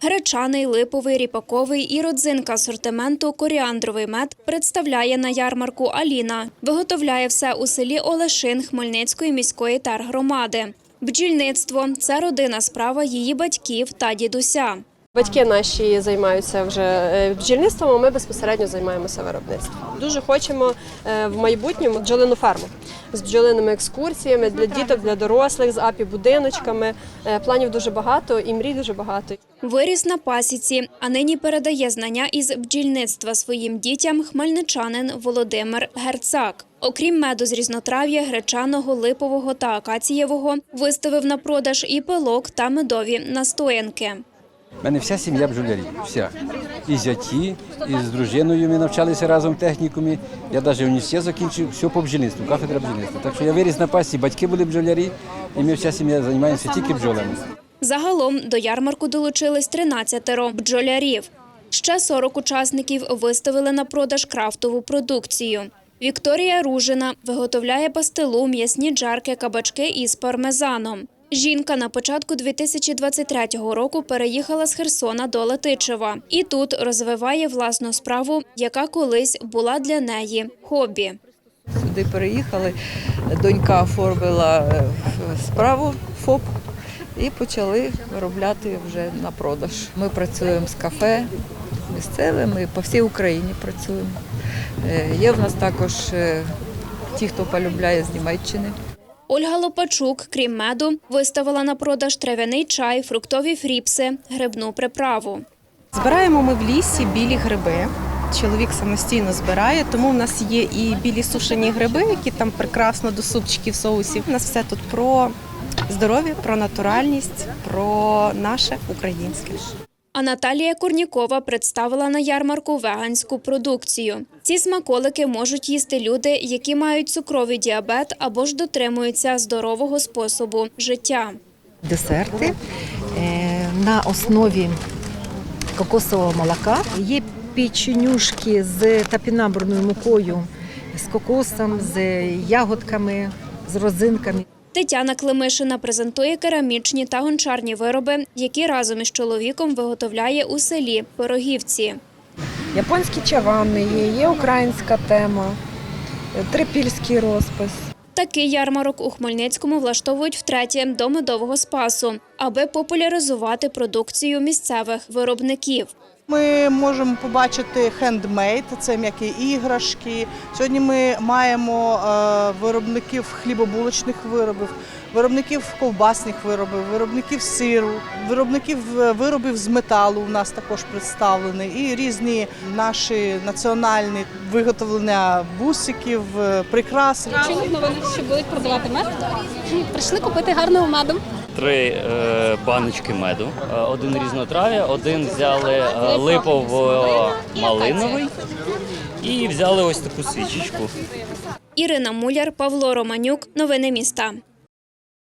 Гречаний, липовий, ріпаковий і родзинка асортименту коріандровий мед представляє на ярмарку Аліна. Виготовляє все у селі Олешин Хмельницької міської тергромади. Бджільництво це родина справа її батьків та дідуся. Батьки наші займаються вже е, бджільництвом, а ми безпосередньо займаємося виробництвом. Дуже хочемо е, в майбутньому бджолину ферму з бджолиними екскурсіями для діток, для дорослих, з апі-будиночками. Е, Планів дуже багато і мрій дуже багато. Виріс на пасіці, а нині передає знання із бджільництва своїм дітям хмельничанин Володимир Герцак. Окрім меду з різнотрав'я, гречаного, липового та акацієвого, виставив на продаж і пилок та медові настоянки. У мене вся сім'я бджолярів, вся. І зяті, і з дружиною ми навчалися разом в технікумі. Я навіть університет закінчив, все по бджільництву, кафедра бджільництва. Так що я виріс на пасі, батьки були бджолярі, і ми вся сім'я займаємося тільки бджолами. Загалом до ярмарку долучились 13 бджолярів. Ще 40 учасників виставили на продаж крафтову продукцію. Вікторія Ружина виготовляє пастилу, м'ясні джарки, кабачки із пармезаном. Жінка на початку 2023 року переїхала з Херсона до Летичева і тут розвиває власну справу, яка колись була для неї хобі. Сюди переїхали, донька оформила е, справу ФОП і почали виробляти вже на продаж. Ми працюємо з кафе місцевими, по всій Україні працюємо. Е, Є в нас також е, ті, хто полюбляє з Німеччини. Ольга Лопачук, крім меду, виставила на продаж трав'яний чай, фруктові фріпси, грибну приправу. Збираємо ми в лісі білі гриби. Чоловік самостійно збирає, тому в нас є і білі сушені гриби, які там прекрасно до супчиків, соусів. У нас все тут про здоров'я, про натуральність, про наше українське. А Наталія Курнікова представила на ярмарку веганську продукцію. Ці смаколики можуть їсти люди, які мають цукровий діабет або ж дотримуються здорового способу життя. десерти е, на основі кокосового молока. Є печенюшки з тапінамбурною мукою, з кокосом, з ягодками, з розинками. Тетяна Климишина презентує керамічні та гончарні вироби, які разом із чоловіком виготовляє у селі Пирогівці. Японські чавани є, є українська тема, трипільський розпис. Такий ярмарок у Хмельницькому влаштовують втретє до медового спасу, аби популяризувати продукцію місцевих виробників. Ми можемо побачити хендмейд, це м'які іграшки. Сьогодні ми маємо е, виробників хлібобулочних виробів, виробників ковбасних виробів, виробників сиру, виробників е, виробів з металу у нас також представлені, і різні наші національні виготовлення бусиків, е, прикрас. Чули новини, що будуть продавати мед. Прийшли купити гарного меду. Три е, баночки меду, Е, один різнотрав'я, один взяли е, липово-малиновий і взяли ось таку свічечку. Ірина Муляр, Павло Романюк. Новини міста.